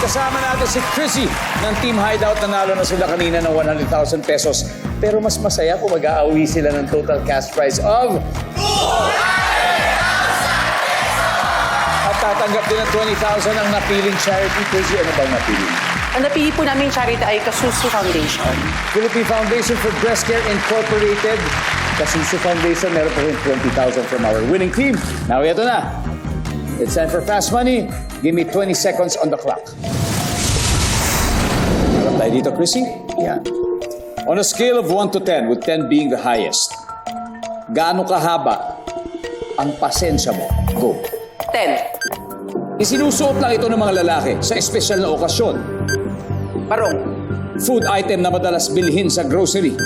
kasama natin si Chrissy ng Team Hideout. Nanalo na sila kanina ng 100,000 pesos. Pero mas masaya kung mag-aawi sila ng total cash prize of... At tatanggap din ng 20,000 ang napiling charity. Chrissy, ano bang napiling? Ang napili po namin charity ay Kasusu Foundation. Philippine Foundation for Breast Care Incorporated. Kasusu Foundation, meron po rin 20,000 from our winning team. Now, ito na. It's time for Fast Money. Give me 20 seconds on the clock. Harap tayo dito, Chrissy. Yan. On a scale of 1 to 10, with 10 being the highest, gaano kahaba ang pasensya mo? Go. 10. Isinusuot lang ito ng mga lalaki sa espesyal na okasyon. Barong. Food item na madalas bilhin sa grocery.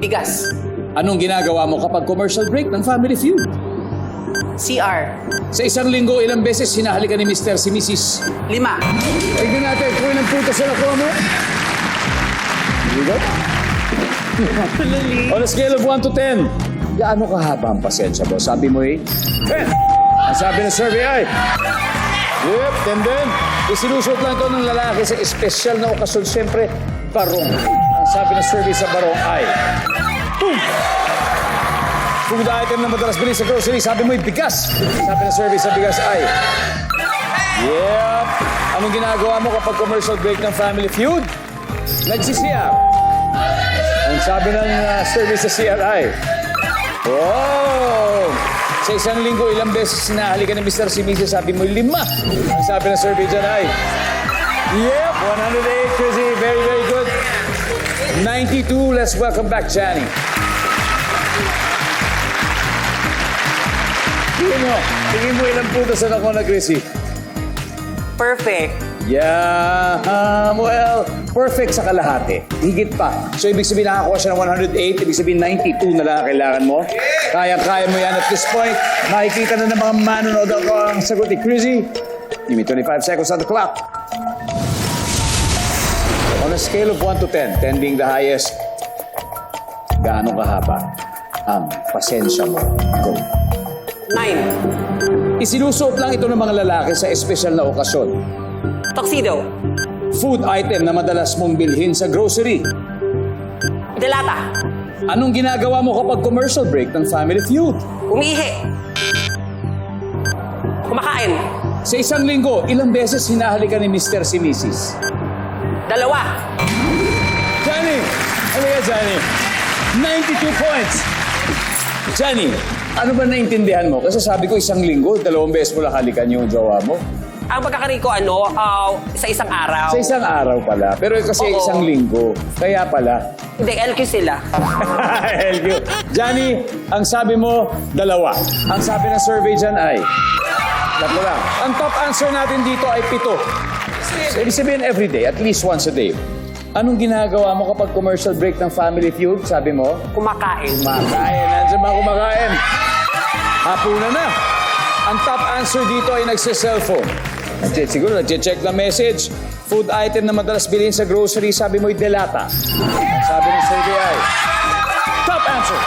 Bigas. Anong ginagawa mo kapag commercial break ng Family Feud? CR. Sa isang linggo, ilang beses hinahalikan ni Mr. si Mrs. Lima. Tignan natin kung ilang puntos na nakuha mo. On a scale of 1 to 10, gaano kahaba ang pasensya mo? Sabi mo eh, 10. Ang sabi ng survey ay, Yep, 10 din. Isinusuot lang ito ng lalaki sa espesyal na okasyon. Siyempre, barong. Ang sabi ng survey sa barong ay, Boom! Food item na madalas bilhin sa grocery, sabi mo ay bigas. Sabi ng survey sa bigas ay, Yep. Anong ginagawa mo kapag commercial break ng Family Feud? Nagsisiyap. Ang sabi ng uh, survey sa CRI. Wow! Sa isang linggo, ilang beses sinahalikan ni Mr. si Mrs. Sabi mo, lima. Ang sabi ng survey dyan ay, Yep, 108, Chrissy. Very, very good. 92, let's welcome back Johnny. Tingin mo, tingin mo ilang puntos na nakuha na Chrissy. Perfect. Yeah, um, well, perfect sa kalahati. Higit pa. So, ibig sabihin nakakuha siya ng 108, ibig sabihin 92 na lang ang kailangan mo. Kaya-kaya mo yan at this point. Makikita na ng mga manonood ako ang sagot ni Chrissy. Give me 25 seconds on the clock. On a scale of 1 to 10, 10 being the highest, gaano kahaba ang pasensya mo? Go. Nine. Isinusuot lang ito ng mga lalaki sa espesyal na okasyon. Tuxedo. Food item na madalas mong bilhin sa grocery. Delata. Anong ginagawa mo kapag commercial break ng Family Feud? Umiihi. Kumakain. Sa isang linggo, ilang beses hinahalikan ni Mr. si Mrs. Dalawa. Johnny! Ano ka, Johnny? 92 points! Johnny, ano ba naintindihan mo? Kasi sabi ko isang linggo, dalawang beses mo lang halikan yung jowa mo. Ang pagkakari ko, ano, ah, sa isang araw. Sa isang araw pala. Pero kasi Oo. isang linggo. Kaya pala. Hindi, LQ sila. You. Johnny, ang sabi mo, dalawa. Ang sabi ng survey dyan ay, tatlo lang. Ang top answer natin dito ay pito. So, ibig sabihin every day, at least once a day. Anong ginagawa mo kapag commercial break ng Family Feud? Sabi mo, Kumakain. kumakain. Nandiyan ba kumakain? Hapunan na. Ang top answer dito ay. Nagche- Siguro nagche-check na message. Food item na madalas bilhin sa grocery, sabi mo'y delata. Sabi ng survey ay, top answer.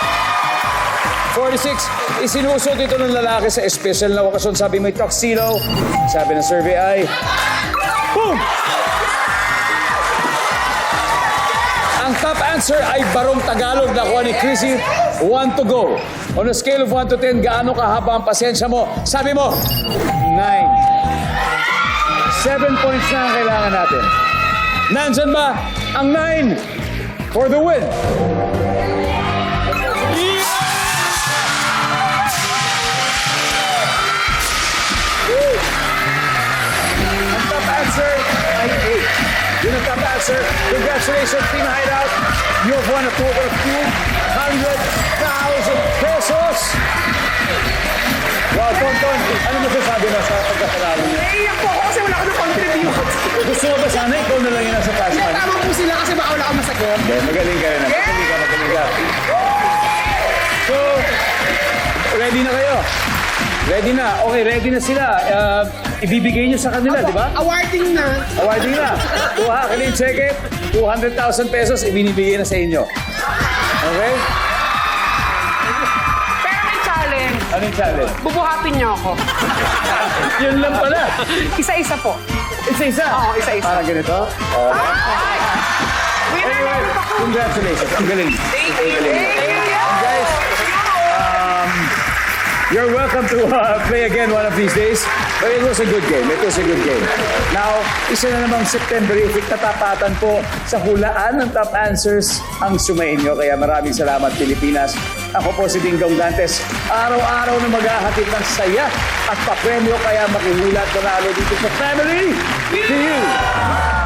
46, isinusuot ito ng lalaki sa espesyal na okasyon, sabi mo'y tuxedo. Sabi ng survey ay, answer ay Barong Tagalog na kuha ni Chrissy. One to go. On a scale of 1 to 10, gaano kahaba ang pasensya mo? Sabi mo, 9. 7 points na ang kailangan natin. Nandyan ba ang 9 for the win? Congratulations, Team Hideout. You have won a total of 200,000 pesos. Wow, Tonton, ano masasabi mo sa pagkapanalo niyo? Naiiyak po ako kasi wala ko na contribute. Gusto mo ba sana ikaw na lang yung nasa taas man? Tama po sila kasi baka wala akong masagot. Hindi, magaling ka rin. ah. Magaling ka, magaling ka. So, ready na kayo? Ready na. Okay, ready na sila. Uh, ibibigay niyo sa kanila, di ba? Awarding na. Awarding na. Kuha ka yung check it. 200,000 pesos, ibinibigay na sa inyo. Okay? Pero may challenge. Ano yung challenge? Bubuhatin niyo ako. Yun lang pala. Isa-isa po. Isa-isa? Oo, isa-isa. Parang ganito? Oh. Anyway, congratulations. Ang galing. Thank you. Guys, um, you're welcome to uh, play again one of these days. But it was a good game. It was a good game. Now, isa na namang Septemberific na tapatan po sa hulaan ng top answers ang sumainyo. Kaya maraming salamat, Pilipinas. Ako po si Dingdong Dantes. Araw-araw na maghahatid ng saya at papremyo kaya makihula at panalo dito sa Family You.